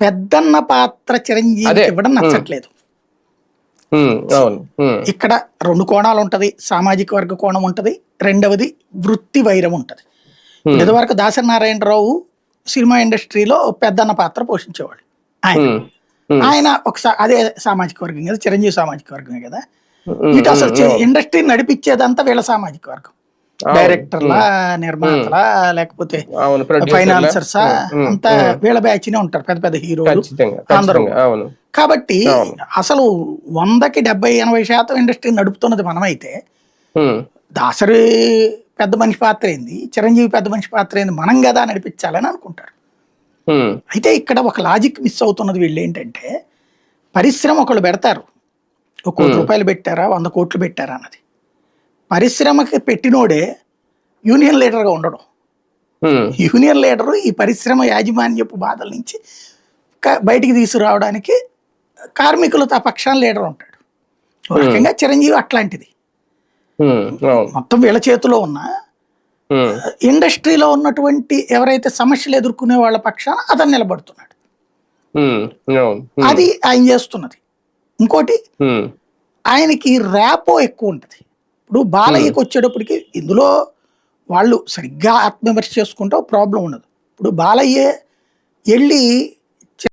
పెద్దన్న పాత్ర చిరంజీవి. ఇవ్వడం నచ్చట్లేదు. ఇక్కడ రెండు కోణాలు ఉంటది. సామాజిక వర్గ కోణం ఉంటది. రెండవది వృత్తి వైరం ఉంటది. ఇదివరకు దాసరి నారాయణరావు సినిమా ఇండస్ట్రీలో పెద్దన్న పాత్ర పోషించేవాడు ఆయన. ఆయన ఒకసారి అదే సామాజిక వర్గం కదా చిరంజీవి సామాజిక వర్గమే కదా. ఇటు అసలు. ఇండస్ట్రీ నడిపించేదంతా వీళ్ళ సామాజిక వర్గం. డైరెక్టర్లా నిర్మాతలా లేకపోతే? ఫైనాన్సర్సా అంతా వీళ్ళ బ్యాచ్ నే ఉంటారు పెద్ద పెద్ద హీరోలు అందరూ. కాబట్టి. అసలు వందకి డెబ్బై ఎనభై శాతం ఇండస్ట్రీ నడుపుతున్నది మనమైతే దాసరి పెద్ద మనిషి పాత్ర ఏంది? చిరంజీవి పెద్ద మనిషి పాత్ర ఏంది? మనం కదా నడిపించాలని అనుకుంటారు. అయితే ఇక్కడ ఒక లాజిక్ మిస్ అవుతున్నది వీళ్ళు ఏంటంటే పరిశ్రమ ఒకళ్ళు పెడతారు. ఒక కోటి రూపాయలు పెట్టారా వంద కోట్లు పెట్టారా అన్నది. పరిశ్రమకి పెట్టినోడే యూనియన్ లీడర్గా ఉండడం. యూనియన్ లీడరు ఈ పరిశ్రమ యాజమాన్యపు బాధల నుంచి బయటికి తీసుకురావడానికి కార్మికుల పక్షాన లీడర్ ఉంటాడు. రకంగా చిరంజీవి అట్లాంటిది. మొత్తం వీళ్ళ చేతిలో ఉన్న ఇండస్ట్రీలో ఉన్నటువంటి ఎవరైతే సమస్యలు ఎదుర్కొనే వాళ్ళ పక్షాన అతను నిలబడుతున్నాడు. అది ఆయన చేస్తున్నది. ఇంకోటి ఆయనకి ర్యాపో ఎక్కువ ఉంటుంది. ఇప్పుడు బాలయ్యకి వచ్చేటప్పటికి ఇందులో వాళ్ళు సరిగ్గా ఆత్మవిమర్శ చేసుకుంటే ప్రాబ్లం ఉండదు. ఇప్పుడు బాలయ్య వెళ్ళి